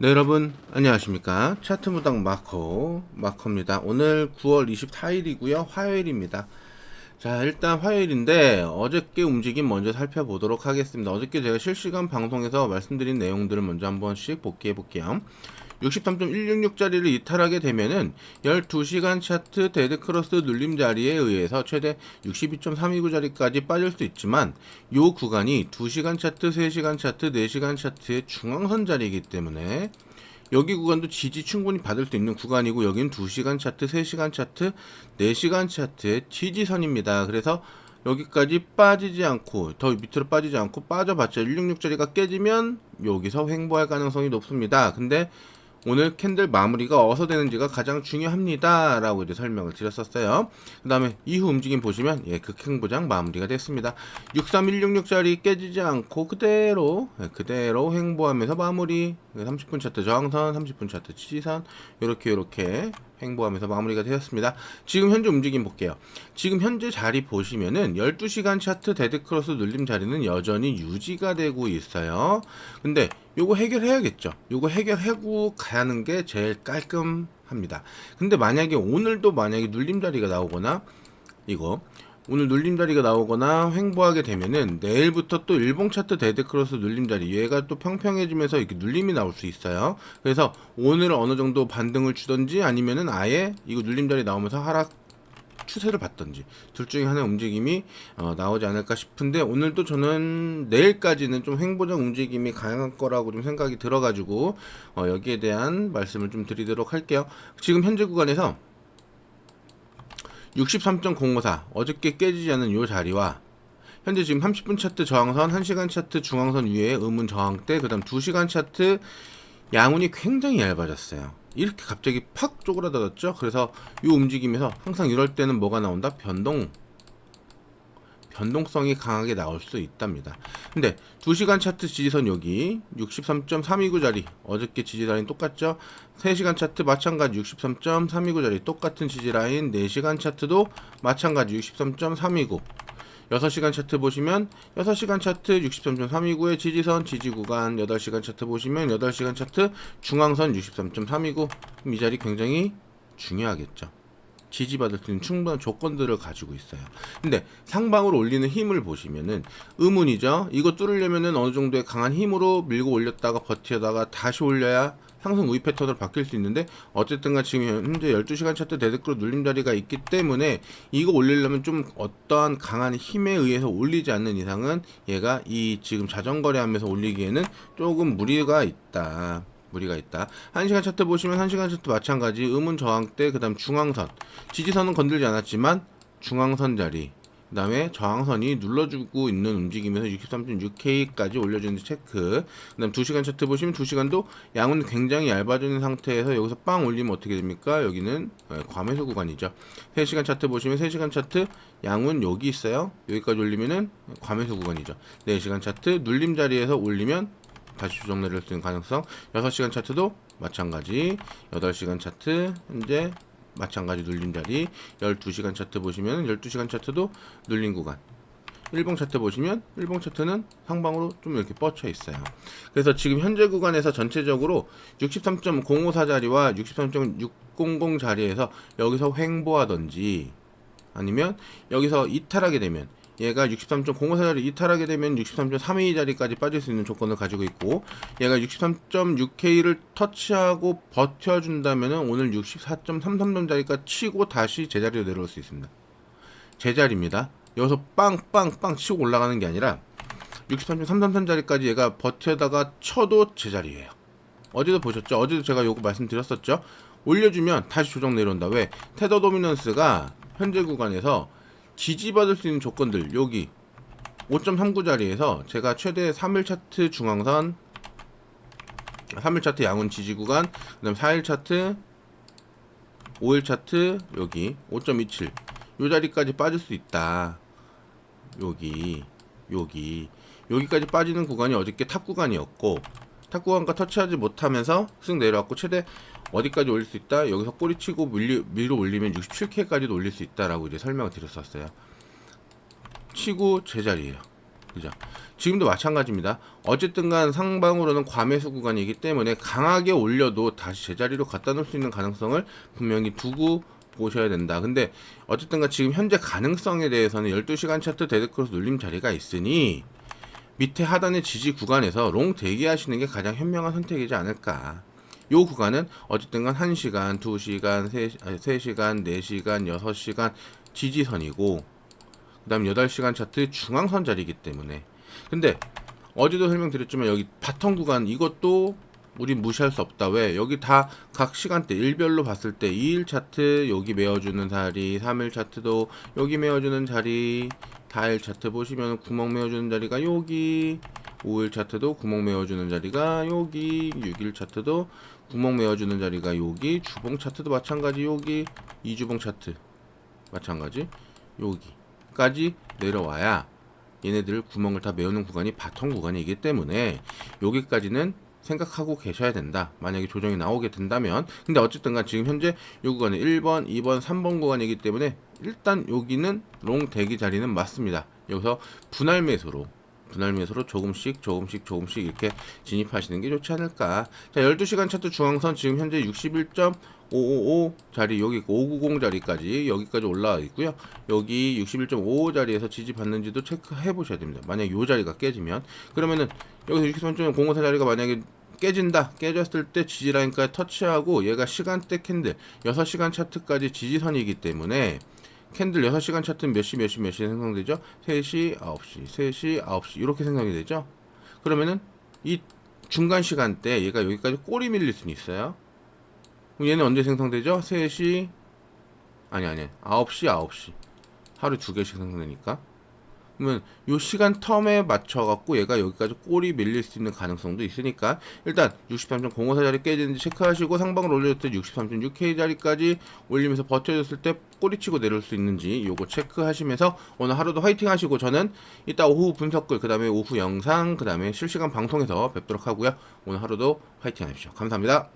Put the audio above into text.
네 여러분 안녕하십니까? 차트 무당 마커 마커입니다. 오늘 9월 24일이고요. 화요일입니다. 자 일단 화요일인데 어저께 움직임 먼저 살펴보도록 하겠습니다. 어저께 제가 실시간 방송에서 말씀드린 내용들을 먼저 한 번씩 복귀해 볼게요 63.166짜리를 이탈하게 되면은 12시간 차트 데드크로스 눌림 자리에 의해서 최대 62.329자리까지 빠질 수 있지만 요 구간이 2시간 차트, 3시간 차트, 4시간 차트의 중앙선 자리이기 때문에 여기 구간도 지지 충분히 받을 수 있는 구간이고 여기는 2시간 차트, 3시간 차트, 4시간 차트의 지지선입니다. 그래서 여기까지 빠지지 않고 더 밑으로 빠지지 않고 빠져봤자 166자리가 깨지면 여기서 횡보할 가능성이 높습니다. 근데 오늘 캔들 마무리가 어디서 되는지가 가장 중요합니다. 라고 이제 설명을 드렸었어요. 그 다음에 이후 움직임 보시면, 예, 극행보장 마무리가 됐습니다. 63166짜리 깨지지 않고 그대로, 예, 그대로 횡보하면서 마무리. 30분 차트 저항선, 30분 차트 지지선, 요렇게, 요렇게 횡보하면서 마무리가 되었습니다. 지금 현재 움직임 볼게요. 지금 현재 자리 보시면은 12시간 차트 데드크로스 눌림 자리는 여전히 유지가 되고 있어요. 근데 요거 해결해야겠죠. 요거 해결하고 가는 게 제일 깔끔합니다. 근데 만약에 오늘도 만약에 눌림 자리가 나오거나 이거 오늘 눌림 자리가 나오거나 횡보하게 되면은 내일부터 또 일봉 차트 데드크로스 눌림 자리 얘가 또 평평해지면서 이렇게 눌림이 나올 수 있어요. 그래서 오늘 어느 정도 반등을 주던지 아니면은 아예 이거 눌림 자리 나오면서 하락 추세를 봤던지 둘 중에 하나의 움직임이 어, 나오지 않을까 싶은데 오늘도 저는 내일까지는 좀 횡보적 움직임이 가능할 거라고 좀 생각이 들어가지고 어, 여기에 대한 말씀을 좀 드리도록 할게요. 지금 현재 구간에서 63.054 어저께 깨지지 않은 요 자리와 현재 지금 30분 차트 저항선, 1시간 차트 중앙선 위에 의문 저항대, 그 다음 2시간 차트 양운이 굉장히 얇아졌어요. 이렇게 갑자기 팍 쪼그라들었죠. 그래서 이 움직임에서 항상 이럴 때는 뭐가 나온다? 변동. 변동성이 강하게 나올 수 있답니다. 근데 2시간 차트 지지선 여기 63.329 자리 어저께 지지라인 똑같죠? 3시간 차트 마찬가지 63.329 자리 똑같은 지지라인 4시간 차트도 마찬가지 63.329 6시간 차트 보시면 6시간 차트 63.329의 지지선 지지 구간 8시간 차트 보시면 8시간 차트 중앙선 63.329 이 자리 굉장히 중요하겠죠. 지지받을 수 있는 충분한 조건들을 가지고 있어요. 근데 상방으로 올리는 힘을 보시면은 의문이죠. 이거 뚫으려면은 어느 정도의 강한 힘으로 밀고 올렸다가 버티다가 다시 올려야 상승 우위 패턴으로 바뀔 수 있는데 어쨌든간 지금 현재 12시간 차트 데드크로 눌림 자리가 있기 때문에 이거 올리려면 좀 어떠한 강한 힘에 의해서 올리지 않는 이상은 얘가 이 지금 자전거래 하면서 올리기에는 조금 무리가 있다. 무리가 있다. 1시간 차트 보시면 1시간 차트 마찬가지. 의문 저항대 그다음 중앙선. 지지선은 건들지 않았지만 중앙선 자리 그 다음에 저항선이 눌러주고 있는 움직임에서 63.6K까지 올려주는 체크. 그 다음 2시간 차트 보시면 2시간도 양은 굉장히 얇아지는 상태에서 여기서 빵 올리면 어떻게 됩니까? 여기는 예, 과매수 구간이죠. 3시간 차트 보시면 3시간 차트 양은 여기 있어요. 여기까지 올리면은 과매수 구간이죠. 4시간 차트 눌림 자리에서 올리면 다시 조정 내릴 수 있는 가능성. 6시간 차트도 마찬가지. 8시간 차트 현재 마찬가지 눌림 자리. 12시간 차트 보시면 12시간 차트도 눌린 구간. 일봉 차트 보시면 일봉 차트는 상방으로 좀 이렇게 뻗쳐 있어요. 그래서 지금 현재 구간에서 전체적으로 63.054 자리와 63.600 자리에서 여기서 횡보하던지 아니면 여기서 이탈하게 되면 얘가 63.054자리 이탈하게 되면 63.32 자리까지 빠질 수 있는 조건을 가지고 있고 얘가 63.6K를 터치하고 버텨준다면 오늘 64.33점 자리까지 치고 다시 제자리로 내려올 수 있습니다. 제자리입니다. 여기서 빵빵빵 치고 올라가는 게 아니라 63.333 자리까지 얘가 버텨다가 쳐도 제자리예요. 어제도 보셨죠? 어제도 제가 요거 말씀드렸었죠? 올려주면 다시 조정 내려온다. 왜? 테더 도미넌스가 현재 구간에서 지지받을 수 있는 조건들 여기. 5.39 자리에서 제가 최대 3일 차트 중앙선 3일 차트 양운 지지 구간 그 다음 4일 차트 5일 차트 여기 5.27 요 자리까지 빠질 수 있다. 여기 여기. 여기까지 빠지는 구간이 어저께 탑 구간이었고 탑 구간과 터치하지 못하면서 쓱 내려왔고 최대 어디까지 올릴 수 있다? 여기서 꼬리치고 밀리, 밀어 올리면 67K까지도 올릴 수 있다라고 이제 설명을 드렸었어요. 치고 제자리예요. 그죠? 지금도 마찬가지입니다. 어쨌든 간 상방으로는 과매수 구간이기 때문에 강하게 올려도 다시 제자리로 갖다 놓을 수 있는 가능성을 분명히 두고 보셔야 된다. 근데 어쨌든 간 지금 현재 가능성에 대해서는 12시간 차트 데드크로스 눌림 자리가 있으니 밑에 하단의 지지 구간에서 롱 대기하시는 게 가장 현명한 선택이지 않을까. 요 구간은 어쨌든 간 1시간, 2시간, 3시간, 4시간, 6시간 지지선이고 그 다음 8시간 차트 중앙선 자리이기 때문에 근데 어제도 설명드렸지만 여기 바텀 구간 이것도 우리 무시할 수 없다. 왜? 여기 다 각 시간대 일별로 봤을 때 2일 차트 여기 메어주는 자리, 3일 차트도 여기 메어주는 자리, 4일 차트 보시면 구멍 메어주는 자리가 여기, 5일 차트도 구멍 메어주는 자리가 여기, 6일 차트도 구멍 메어주는 자리가 여기, 주봉 차트도 마찬가지 여기, 이주봉 차트 마찬가지 여기까지 내려와야 얘네들 구멍을 다 메우는 구간이 바텀 구간이기 때문에 여기까지는 생각하고 계셔야 된다. 만약에 조정이 나오게 된다면. 근데 어쨌든간 지금 현재 요 구간은 1번, 2번, 3번 구간이기 때문에 일단 여기는 롱 대기 자리는 맞습니다. 여기서 분할 매수로 분할 매수로 조금씩 조금씩 조금씩 이렇게 진입하시는 게 좋지 않을까. 자, 12시간 차트 중앙선 지금 현재 61.555 자리 여기 590 자리까지 여기까지 올라와 있고요. 여기 61.55 자리에서 지지 받는지도 체크해 보셔야 됩니다. 만약 요 자리가 깨지면 그러면은 여기서 63.054 자리가 만약에 깨진다. 깨졌을 때 지지 라인까지 터치하고 얘가 시간대 캔들 6시간 차트까지 지지선이기 때문에 캔들 6시간 차트는 몇 시, 몇 시, 몇 시에 생성되죠? 3시, 9시, 3시, 9시 이렇게 생성이 되죠? 그러면은 이 중간 시간대 얘가 여기까지 꼬리 밀릴 수는 있어요. 그럼 얘는 언제 생성되죠? 3시 아니 아니 9시, 9시 하루 두 개씩 생성되니까 그러면 요 시간 텀에 맞춰 갖고 얘가 여기까지 꼬리 밀릴 수 있는 가능성도 있으니까 일단 63.054 자리 깨지는지 체크하시고 상방을 올려줬을 때 63.6K 자리까지 올리면서 버텨줬을 때 꼬리치고 내려올 수 있는지 요거 체크하시면서 오늘 하루도 화이팅 하시고 저는 이따 오후 분석글 그 다음에 오후 영상 그 다음에 실시간 방송에서 뵙도록 하고요. 오늘 하루도 화이팅 하십시오. 감사합니다